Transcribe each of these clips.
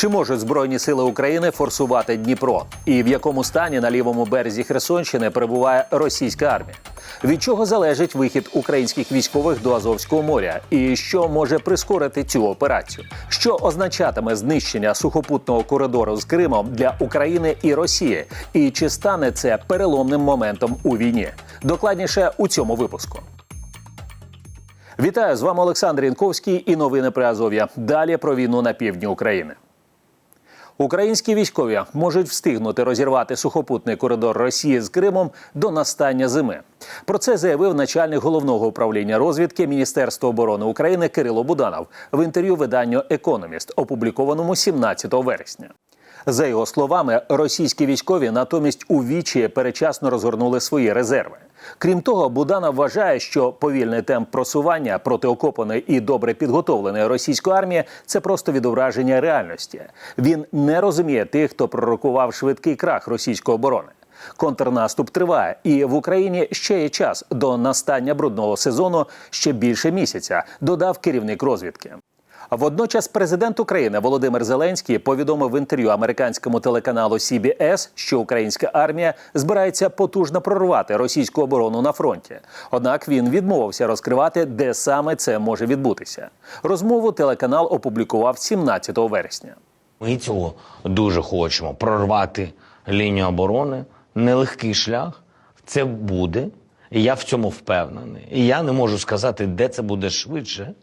Чи можуть збройні сили України форсувати Дніпро? І в якому стані на лівому березі Херсонщини перебуває російська армія? Від чого залежить вихід українських військових до Азовського моря? І що може прискорити цю операцію? Що означатиме знищення сухопутного коридору з Кримом для України і Росії? І чи стане це переломним моментом у війні? Докладніше у цьому випуску. Вітаю з вами Олександр Інковський і новини при Азов'я. Далі про війну на півдні України. Українські військові можуть встигнути розірвати сухопутний коридор Росії з Кримом до настання зими. Про це заявив начальник головного управління розвідки Міністерства оборони України Кирило Буданов в інтерв'ю виданню Економіст, опублікованому 17 вересня. За його словами, російські військові натомість у вічі перечасно розгорнули свої резерви. Крім того, Будана вважає, що повільний темп просування проти окопаної і добре підготовленої російської армії це просто відображення реальності. Він не розуміє тих, хто пророкував швидкий крах російської оборони. Контрнаступ триває, і в Україні ще є час до настання брудного сезону ще більше місяця, додав керівник розвідки. Водночас президент України Володимир Зеленський повідомив в інтерв'ю американському телеканалу CBS, що українська армія збирається потужно прорвати російську оборону на фронті. Однак він відмовився розкривати, де саме це може відбутися. Розмову телеканал опублікував 17 вересня. Ми цього дуже хочемо прорвати лінію оборони. Нелегкий шлях. Це буде. І я в цьому впевнений. І я не можу сказати, де це буде швидше.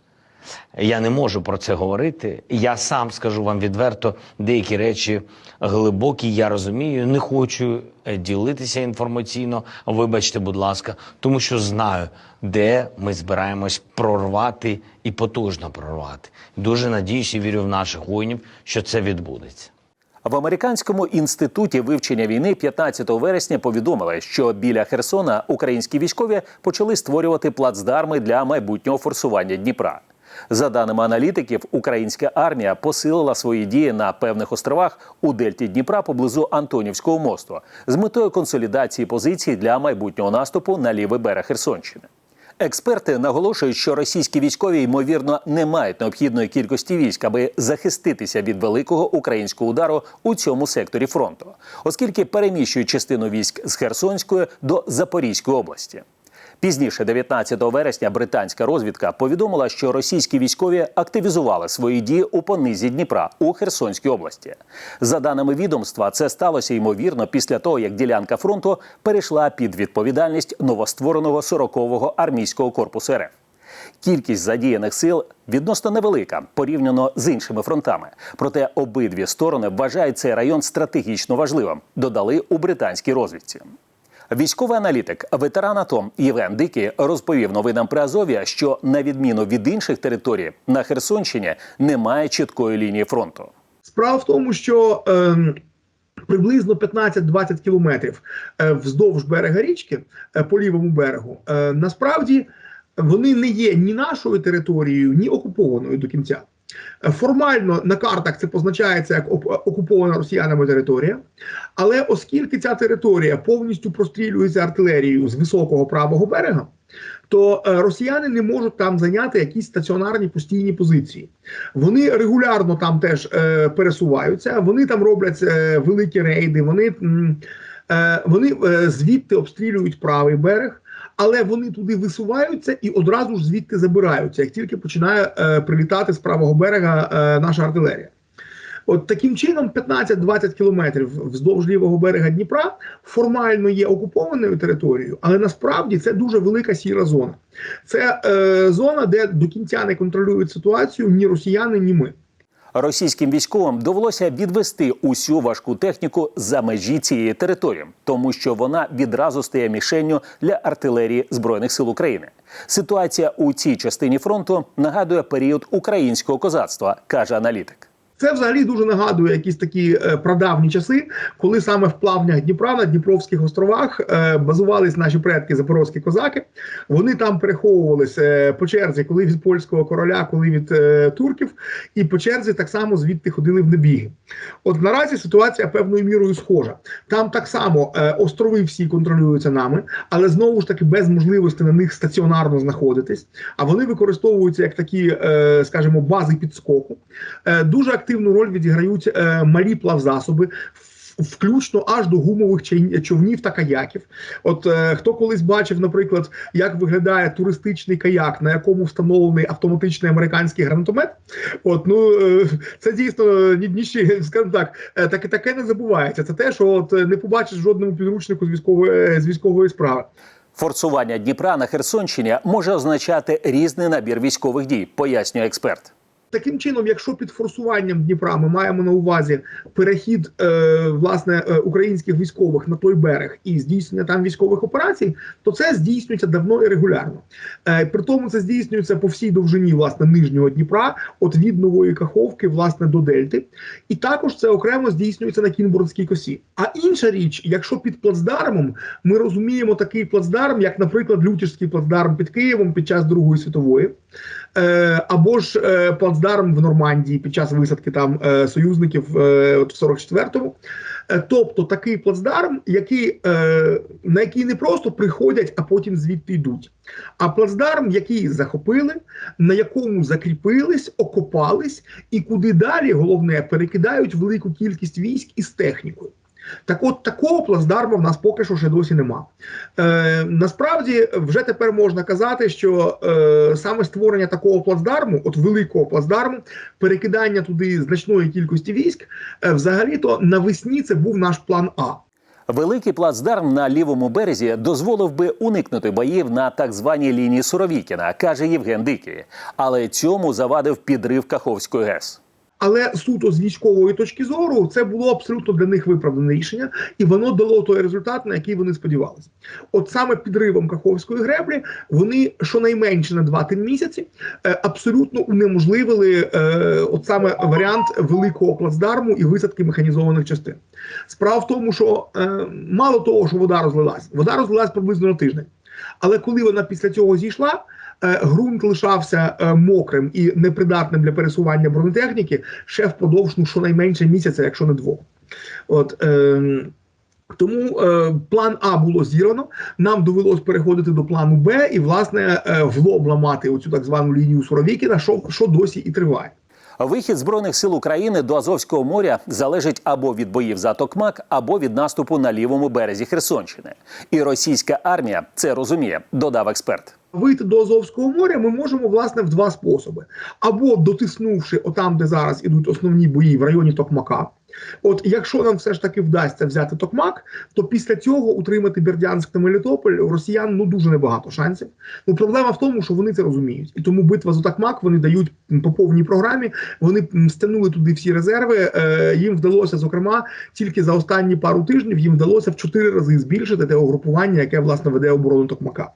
Я не можу про це говорити. Я сам скажу вам відверто, деякі речі глибокі, я розумію, не хочу е, ділитися інформаційно. Вибачте, будь ласка, тому що знаю, де ми збираємось прорвати і потужно прорвати. Дуже надіюся і вірю в наших воїнів, що це відбудеться. В американському інституті вивчення війни 15 вересня повідомили, що біля Херсона українські військові почали створювати плацдарми для майбутнього форсування Дніпра. За даними аналітиків, українська армія посилила свої дії на певних островах у дельті Дніпра поблизу Антонівського мосту з метою консолідації позицій для майбутнього наступу на лівий берег Херсонщини. Експерти наголошують, що російські військові ймовірно не мають необхідної кількості військ, аби захиститися від великого українського удару у цьому секторі фронту, оскільки переміщують частину військ з Херсонської до Запорізької області. Пізніше, 19 вересня, британська розвідка повідомила, що російські військові активізували свої дії у понизі Дніпра у Херсонській області. За даними відомства, це сталося ймовірно після того, як ділянка фронту перейшла під відповідальність новоствореного 40-го армійського корпусу РФ. Кількість задіяних сил відносно невелика порівняно з іншими фронтами. Проте обидві сторони вважають цей район стратегічно важливим. Додали у британській розвідці. Військовий аналітик, ветеран АТО Євген Дикий розповів новинам при Азов'я, що на відміну від інших територій на Херсонщині немає чіткої лінії фронту. Справа в тому, що е, приблизно 15-20 кілометрів вздовж берега річки е, по лівому берегу, е, насправді вони не є ні нашою територією, ні окупованою до кінця. Е, Формально на картах це позначається як окупована росіянами територія, але оскільки ця територія повністю прострілюється артилерією з високого правого берега, то е, росіяни не можуть там зайняти якісь стаціонарні постійні позиції. Вони регулярно там теж е, пересуваються, вони там роблять е, великі рейди, вони, е, вони е, звідти обстрілюють правий берег. Але вони туди висуваються і одразу ж звідти забираються, як тільки починає е, прилітати з правого берега е, наша артилерія. От таким чином, 15-20 кілометрів вздовж лівого берега Дніпра формально є окупованою територією, але насправді це дуже велика сіра зона. Це е, зона, де до кінця не контролюють ситуацію ні росіяни, ні ми. Російським військовим довелося відвести усю важку техніку за межі цієї території, тому що вона відразу стає мішенню для артилерії збройних сил України. Ситуація у цій частині фронту нагадує період українського козацтва, каже аналітик. Це взагалі дуже нагадує якісь такі е, прадавні часи, коли саме в плавнях Дніпра на Дніпровських островах е, базувались наші предки запорозькі козаки. Вони там переховувалися е, по черзі, коли від польського короля, коли від турків, і по черзі так само звідти ходили в набіги. От наразі ситуація певною мірою схожа. Там так само острови всі контролюються нами, але знову ж таки без можливості на них стаціонарно знаходитись. А вони використовуються як такі, скажімо, бази підскоку. Дуже активно активну роль відіграють е, малі плавзасоби. Включно аж до гумових човнів та каяків. От е, хто колись бачив, наприклад, як виглядає туристичний каяк, на якому встановлений автоматичний американський гранатомет. От ну е, це дійсно ні, ні ще, скажімо так, е, таке таке не забувається. Це те, що от е, не побачиш жодному підручнику з військової е, з військової справи. Форсування Дніпра на Херсонщині може означати різний набір військових дій, пояснює експерт. Таким чином, якщо під форсуванням Дніпра ми маємо на увазі перехід е, власне е, українських військових на той берег і здійснення там військових операцій, то це здійснюється давно і регулярно. Е, при тому це здійснюється по всій довжині власне нижнього Дніпра, от від нової Каховки, власне, до Дельти, і також це окремо здійснюється на Кінбурнській косі. А інша річ, якщо під плацдармом ми розуміємо такий плацдарм, як, наприклад, Лютівський плацдарм під Києвом під час Другої світової. Е, або ж е, плацдарм в Нормандії під час висадки там е, союзників от в 44-му. Е, тобто такий плацдарм, який, на який не просто приходять, а потім звідти йдуть. А плацдарм, який захопили, на якому закріпились, окопались, і куди далі, головне, перекидають велику кількість військ із технікою. Так от такого плацдарму в нас поки що ще досі нема. Е, насправді вже тепер можна казати, що е, саме створення такого плацдарму, от великого плацдарму, перекидання туди значної кількості військ, е, взагалі-то навесні це був наш план А. Великий плацдарм на лівому березі дозволив би уникнути боїв на так званій лінії Суровікіна, каже Євген Дикий. Але цьому завадив підрив Каховської ГЕС. Але суто з військової точки зору це було абсолютно для них виправдане рішення, і воно дало той результат, на який вони сподівалися. От саме підривом Каховської греблі вони щонайменше на 2-3 місяці е, абсолютно унеможливили е, от саме варіант великого плацдарму і висадки механізованих частин. Справа в тому, що е, мало того, що вода розлилась, вода розлилась приблизно на тиждень. Але коли вона після цього зійшла, ґрунт лишався е, мокрим і непридатним для пересування бронетехніки ще впродовж ну, щонайменше місяця, якщо не двох. От, е, тому е, план А було зірвано. Нам довелось переходити до плану Б і, власне, е, в лоб ламати оцю так звану лінію Суровікіна, що, що досі і триває. Вихід збройних сил України до Азовського моря залежить або від боїв за Токмак, або від наступу на лівому березі Херсонщини. І російська армія це розуміє, додав експерт. Вийти до Азовського моря ми можемо власне в два способи: або дотиснувши отам, де зараз ідуть основні бої в районі Токмака. От якщо нам все ж таки вдасться взяти Токмак, то після цього утримати Бердянськ та Мелітополь у росіян ну дуже небагато шансів. Ну проблема в тому, що вони це розуміють, і тому битва за Токмак вони дають по повній програмі. Вони стягнули туди всі резерви. Е, їм вдалося, зокрема, тільки за останні пару тижнів їм вдалося в чотири рази збільшити те угрупування, яке власне веде оборону Токмака.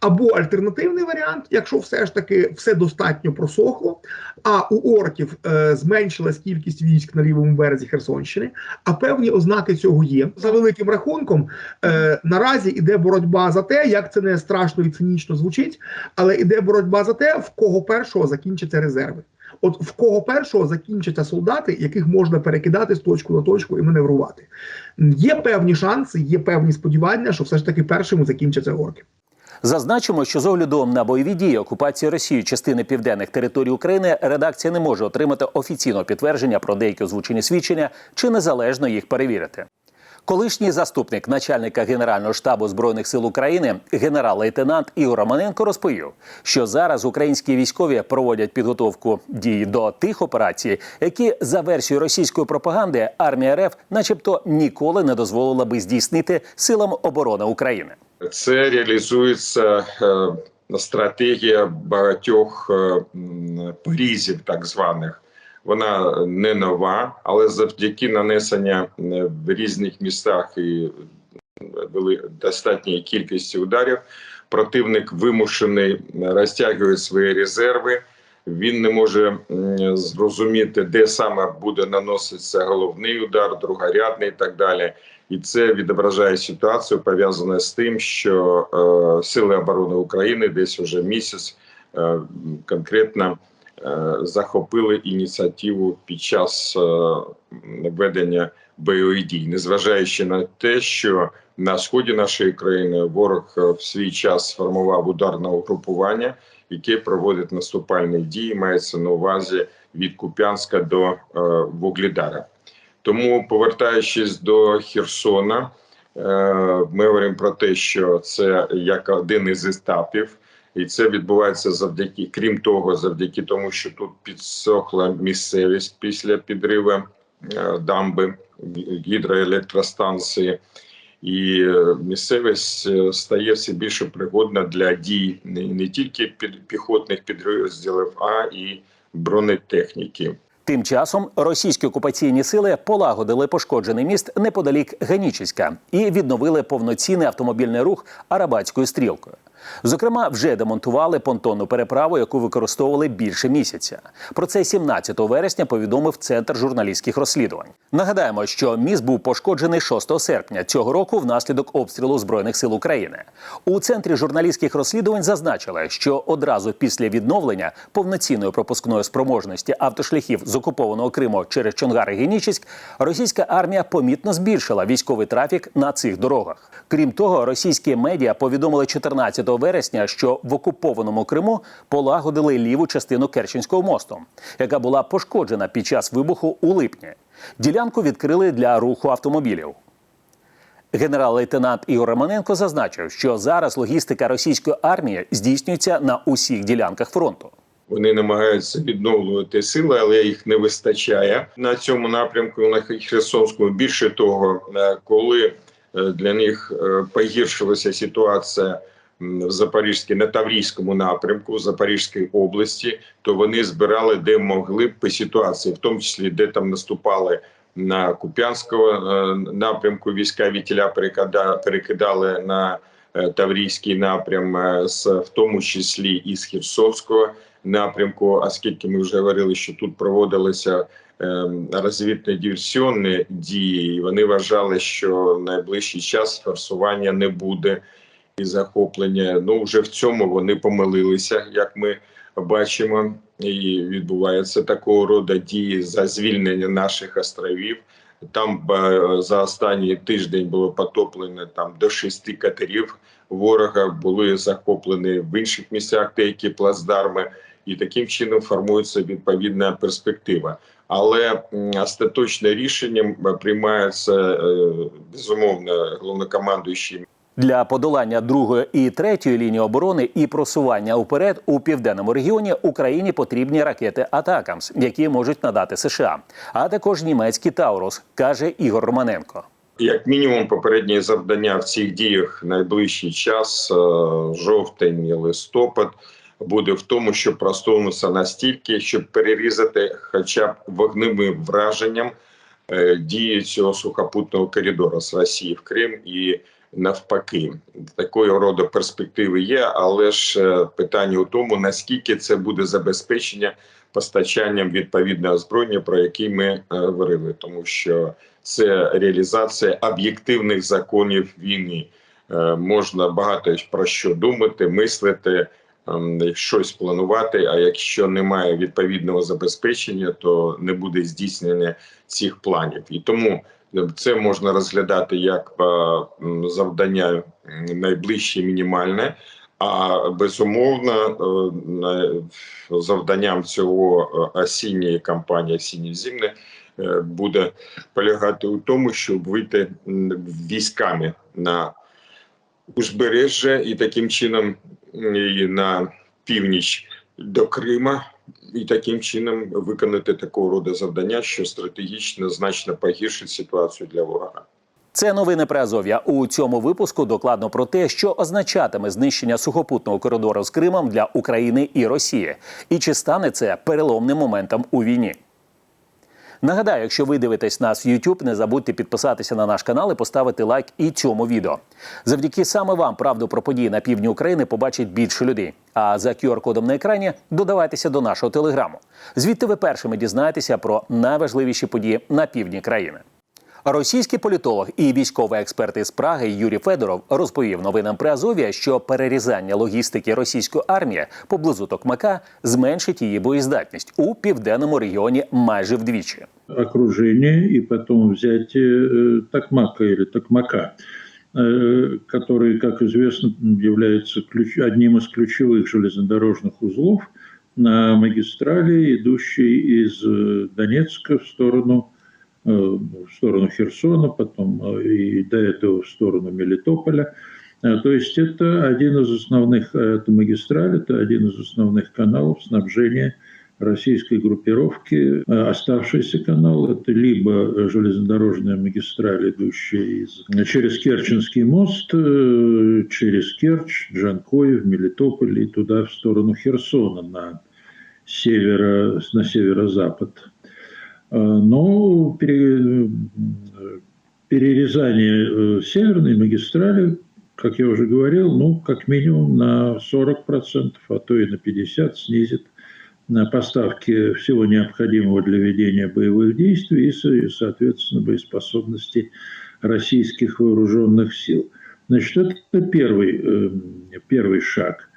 Або альтернативний варіант, якщо все ж таки все достатньо просохло, а у орків е, зменшилась кількість військ на лівому березі Херсонщини, а певні ознаки цього є. За великим рахунком, е, наразі іде боротьба за те, як це не страшно і цинічно звучить, але іде боротьба за те, в кого першого закінчаться резерви. От в кого першого закінчаться солдати, яких можна перекидати з точку на точку і маневрувати. Є певні шанси, є певні сподівання, що все ж таки першими закінчаться орки. Зазначимо, що з огляду на бойові дії окупації Росією частини південних територій України редакція не може отримати офіційного підтвердження про деякі озвучені свідчення чи незалежно їх перевірити. Колишній заступник начальника Генерального штабу збройних сил України, генерал-лейтенант Ігор Романенко, розповів, що зараз українські військові проводять підготовку дій до тих операцій, які за версією російської пропаганди армія РФ, начебто, ніколи не дозволила би здійснити силам оборони України. Це реалізується е, стратегія багатьох е, порізів, так званих. Вона не нова, але завдяки нанесення е, в різних містах і вели достатньої кількості ударів. Противник вимушений розтягує свої резерви. Він не може зрозуміти, де саме буде наноситися головний удар, другорядний і так далі. І це відображає ситуацію, пов'язану з тим, що е, Сили оборони України десь уже місяць е, конкретно е, захопили ініціативу під час е, ведення бойових дій, незважаючи на те, що на сході нашої країни ворог е, в свій час сформував ударне угрупування, яке проводить наступальні дії, мається на увазі від Куп'янська до е, Вугледара. Тому, повертаючись до Херсона, е, ми говоримо про те, що це як один із етапів, і це відбувається завдяки, крім того, завдяки тому, що тут підсохла місцевість після підриву е, дамби гідроелектростанції. І е, місцевість е, стає все більше пригодна для дій не, тільки піхотних підрозділів, а і бронетехніки. Тим часом російські окупаційні сили полагодили пошкоджений міст неподалік Генічеська і відновили повноцінний автомобільний рух арабатською стрілкою. Зокрема, вже демонтували понтонну переправу, яку використовували більше місяця. Про це 17 вересня повідомив центр журналістських розслідувань. Нагадаємо, що міст був пошкоджений 6 серпня цього року внаслідок обстрілу збройних сил України. У центрі журналістських розслідувань зазначили, що одразу після відновлення повноцінної пропускної спроможності автошляхів з окупованого Криму через Чонгар і Генічеськ російська армія помітно збільшила військовий трафік на цих дорогах. Крім того, російські медіа повідомили 14 вересня, що в окупованому Криму полагодили ліву частину Керченського мосту, яка була пошкоджена під час вибуху у липні. Ділянку відкрили для руху автомобілів. Генерал-лейтенант Ігор Романенко зазначив, що зараз логістика російської армії здійснюється на усіх ділянках фронту. Вони намагаються відновлювати сили, але їх не вистачає на цьому напрямку. На Херсонському більше того, е, коли е, для них е, погіршилася ситуація в Запорізькій на Таврійському напрямку в Запорізькій області, то вони збирали де могли по ситуації, в тому числі де там наступали. На Куп'янського е, напрямку війська вітіля перекида- перекидали на е, Таврійський напрям, е, в тому числі і з Херсонського напрямку. Оскільки ми вже говорили, що тут проводилися розвідно диверсіонні дії, і вони вважали, що в найближчий час форсування не буде і захоплення. Ну вже в цьому вони помилилися, як ми бачимо, і відбувається такого роду дії за звільнення наших островів. Там е, за останній тиждень було потоплено там до шести катерів ворога, були захоплені в інших місцях деякі плацдарми, і таким чином формується відповідна перспектива. Але остаточне рішення приймається е, безумовно головнокомандуючим Для подолання другої і третьої лінії оборони і просування уперед у південному регіоні Україні потрібні ракети Атакамс, які можуть надати США, а також німецький Таурус, каже Ігор Романенко. Як мінімум, попереднє завдання в цих діях найближчий час, е, жовтень і листопад, буде в тому, щоб просунутися настільки, щоб перерізати, хоча б вогневим враженням е, дії цього сухопутного коридору з Росії в Крим і навпаки. Такої роду перспективи є, але ж е, питання у тому, наскільки це буде забезпечення постачанням відповідного озброєння, про яке ми е, говорили, тому що це реалізація об'єктивних законів війни. Е, Можна багато про що думати, мислити, ем, щось планувати. А якщо немає відповідного забезпечення, то не буде здійснення цих планів. І тому це можна розглядати як е, завдання найближче мінімальне. А безумовно, е, завданням цього е, осінньої кампанії осінньо-зимне е, буде полягати у тому, щоб вийти військами на узбережжя і таким чином і на північ до Крима, і таким чином виконати такого роду завдання, що стратегічно значно погіршить ситуацію для ворога. Це новини про Азов'я. У цьому випуску докладно про те, що означатиме знищення сухопутного коридору з Кримом для України і Росії, і чи стане це переломним моментом у війні. Нагадаю, якщо ви дивитесь нас в YouTube, не забудьте підписатися на наш канал і поставити лайк і цьому відео. Завдяки саме вам правду про події на півдні України побачить більше людей. А за QR-кодом на екрані додавайтеся до нашого телеграму. Звідти ви першими дізнаєтеся про найважливіші події на півдні країни. Російський політолог і військовий експерт із Праги Юрій Федоров розповів новинам при Азов'я, що перерізання логістики російської армії поблизу Токмака зменшить її боєздатність у південному регіоні майже вдвічі. окружение и потом взять э, Токмака или Токмака. э, который, как известно, является ключ, одним из ключевых железнодорожных узлов на магистрали, идущей из э, Донецка в сторону, э, в сторону Херсона, потом э, и до этого в сторону Мелитополя. Э, То есть это один из основных, э, это магистраль, это один из основных каналов снабжения российской группировки. Э, Оставшийся канал – это либо железнодорожная магистраль, идущая из, через Керченский мост, э, через Керчь, Джанкой, в Мелитополь и туда в сторону Херсона на, северо, на северо-запад. Э, Но пере- перерезание э, северной магистрали, как я уже говорил, ну, как минимум на 40%, а то и на 50% снизит на поставки всего необходимого для ведения боевых действий и, соответственно, боеспособности российских вооруженных сил. Значит, это первый, э, первый шаг.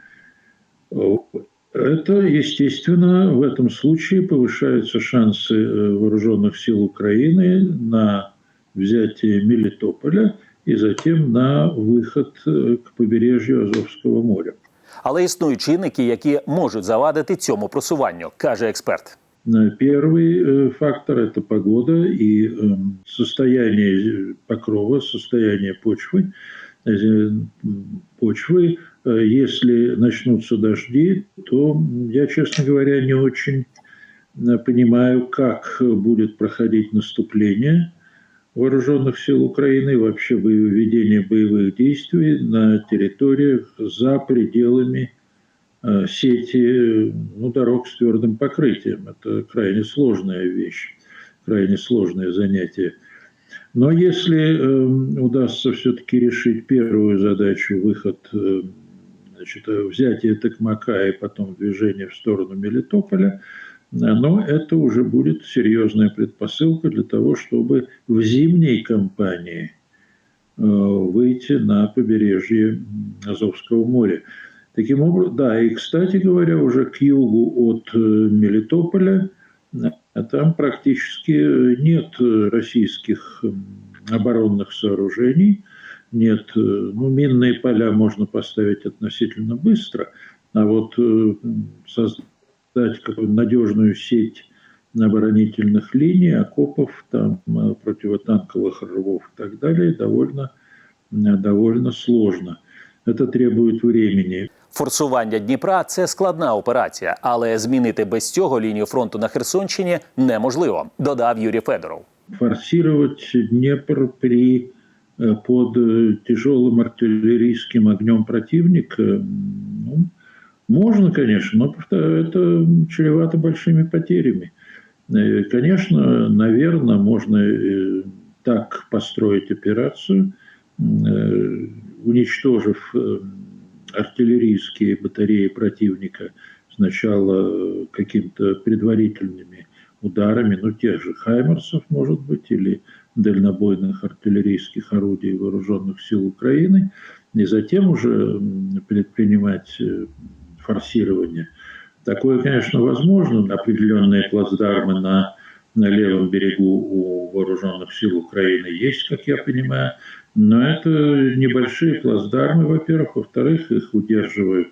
Это, естественно, в этом случае повышаются шансы э, вооруженных сил Украины на взятие Мелитополя и затем на выход э, к побережью Азовского моря. Але існують чинники, які можуть завадити цьому просуванню, каже експерт. Э, Первый э, фактор – это погода и э, состояние покрова, состояние почвы. Э, м, Почвы, Э, если начнутся дожди, то я, честно говоря, не очень э, понимаю, как будет проходить наступление вооруженных сил Украины вообще боев- ведение боевых действий на территориях за пределами э, сети ну, дорог с твердым покрытием. Это крайне сложная вещь, крайне сложное занятие. Но если э, удастся все-таки решить первую задачу, выход, э, значит, э, взятие Токмака и потом движение в сторону Мелитополя, э, но это уже будет серьезная предпосылка для того, чтобы в зимней кампании э, выйти на побережье Азовского моря. Таким образом, да, и, кстати говоря, уже к югу от Мелитополя там практически нет российских оборонных сооружений, нет, э, ну, минные поля можно поставить относительно быстро, а вот э, м, создать какую-то надежную сеть оборонительных линий, окопов, там, э, противотанковых рвов и так далее довольно, э, довольно сложно. Это требует времени. Форсування Дніпра це складна операція, але змінити без цього лінію фронту на Херсонщині неможливо, додав Юрій Федоров. форсировать Днепр при, э, под э, тяжелым артиллерийским огнем противника, м, ну, можно, конечно, но это чревато большими потерями. Э, Конечно, наверное, можно э, так построить операцию, э, уничтожив э, артиллерийские батареи противника сначала э, каким-то предварительными ударами, ну, тех же «Хаймерсов», может быть, или дальнобойных артиллерийских орудий вооруженных сил Украины, и затем уже предпринимать э, форсирование. Такое, конечно, возможно. Определенные плацдармы на, на левом берегу у вооруженных сил Украины есть, как я понимаю, но это небольшие плацдармы, во-первых. Во-вторых, их удерживают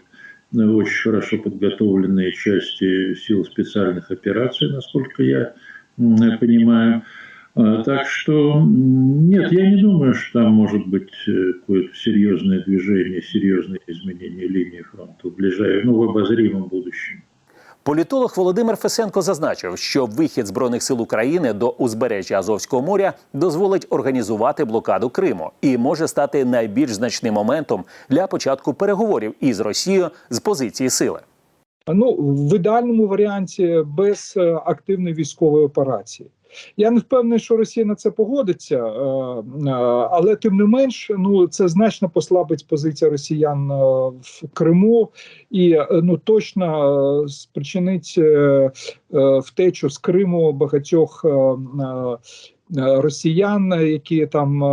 э, очень хорошо подготовленные части сил специальных операций, насколько я понимаю. Так что нет, я не думаю, что там может быть э, какое-то серьезное движение, серьезное изменение линии фронта в ближайшем, ну, в обозримом будущем. Політолог Володимир Фесенко зазначив, що вихід збройних сил України до узбережжя Азовського моря дозволить організувати блокаду Криму і може стати найбільш значним моментом для початку переговорів із Росією з позиції сили. Ну, в ідеальному варіанті без е, активної військової операції. Я не впевнений, що Росія на це погодиться, е, е, але тим не менш, ну це значно послабить позицію росіян е, в Криму і ну точно спричинить втечу з Криму багатьох росіян, які там,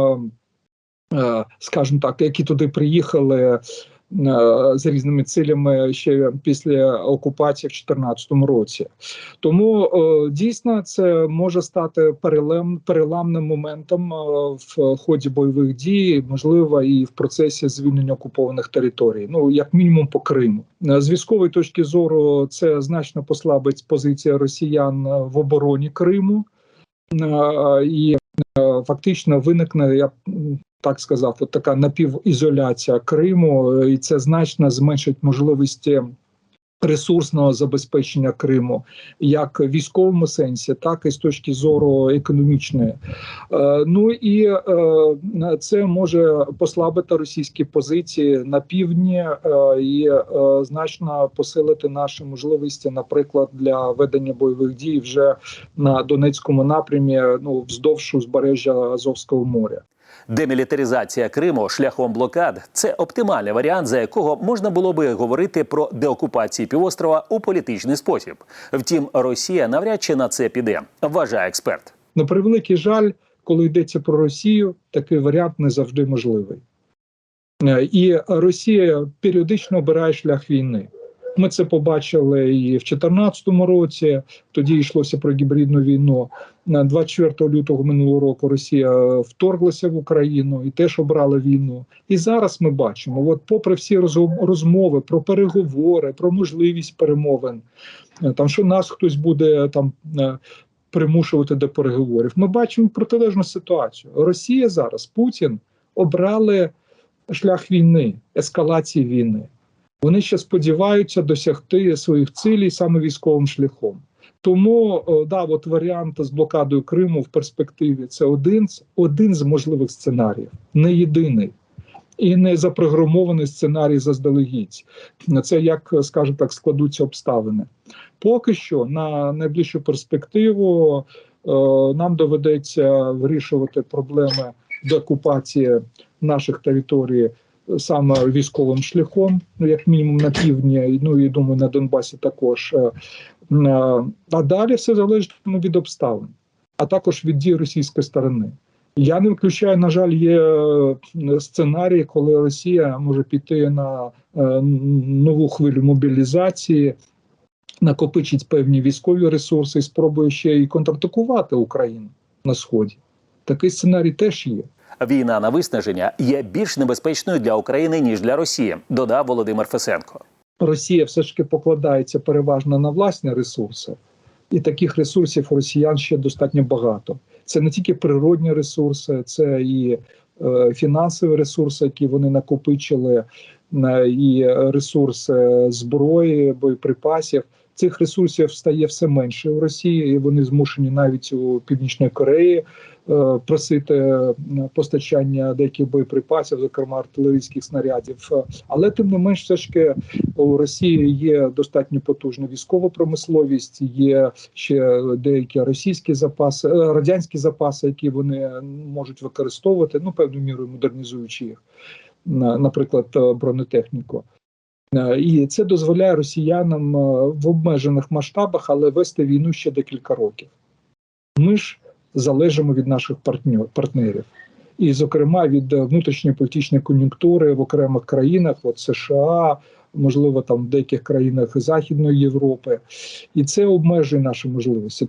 скажімо так, які туди приїхали з різними цилями ще після окупації в 2014 році. Тому е, дійсно це може стати перелам, переламним моментом е, в ході бойових дій, можливо, і в процесі звільнення окупованих територій. Ну як мінімум по Криму. Е, З військової точки зору це значно послабить позиція росіян е, в обороні Криму. Е, І е, фактично виникне, я так сказав, от така напівізоляція Криму, е, і це значно зменшить можливості ресурсного забезпечення Криму, як в військовому сенсі, так і з точки зору економічної. Е, ну і е, це може послабити російські позиції на півдні е, і значно посилити наші можливості, наприклад, для ведення бойових дій вже на Донецькому напрямі, ну вздовж узбережжя Азовського моря. Демілітаризація Криму шляхом блокад це оптимальний варіант, за якого можна було би говорити про деокупацію півострова у політичний спосіб. Втім, Росія навряд чи на це піде, вважає експерт. На превеликий жаль, коли йдеться про Росію, такий варіант не завжди можливий. Е, І Росія періодично обирає шлях війни. Ми це побачили і в 2014 році. Тоді йшлося про гібридну війну. На 24 лютого минулого року Росія вторглася в Україну і теж обрала війну. І зараз ми бачимо, от, попри всі розмови про переговори, про можливість перемовин, е, там що нас хтось буде там. е, примушувати до переговорів. Ми бачимо протилежну ситуацію. Росія зараз, Путін обрали шлях війни, ескалації війни. Вони ще сподіваються досягти своїх цілей саме військовим шляхом. Тому о, да, от варіант з блокадою Криму в перспективі це один, з- один з можливих сценаріїв, не єдиний. І не запрограмований сценарій заздалегідь. Це як, скажімо так, складуться обставини. Поки що на найближчу перспективу е, нам доведеться вирішувати проблеми деокупації наших територій е, саме військовим шляхом, ну як мінімум на півдні, ну і думаю, на Донбасі також. Е, е, А далі все залежить від обставин, а також від дій російської сторони. Я не виключаю, на жаль, є е, сценарії, коли Росія може піти на нову хвилю мобілізації, накопичить певні військові ресурси і спробує ще й контратакувати Україну на сході. Такий сценарій теж є. Війна на виснаження є більш небезпечною для України ніж для Росії, додав Володимир Фесенко. Росія все ж таки покладається переважно на власні ресурси, і таких ресурсів у росіян ще достатньо багато. Це не тільки природні ресурси, це і е, фінансові ресурси, які вони накопичили, е, і ресурси зброї, боєприпасів. Цих ресурсів стає все менше у Росії, і вони змушені навіть у Північної Кореї е, просити е, постачання деяких боєприпасів, зокрема артилерійських снарядів. Але тим не менш, все ж таки у Росії є достатньо потужна військова промисловість, є ще деякі російські запаси, е, радянські запаси, які вони можуть використовувати, ну певною мірою модернізуючи їх, на- наприклад, бронетехніку. Е, І це дозволяє росіянам е, в обмежених масштабах, але вести війну ще декілька років. Ми ж залежимо від наших партнерів, і, зокрема, від внутрішньої політичної кон'юнктури в окремих країнах, от США, можливо, там в деяких країнах Західної Європи, і це обмежує наші можливості.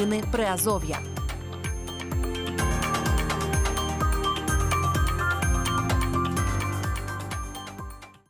Новини Приазов'я.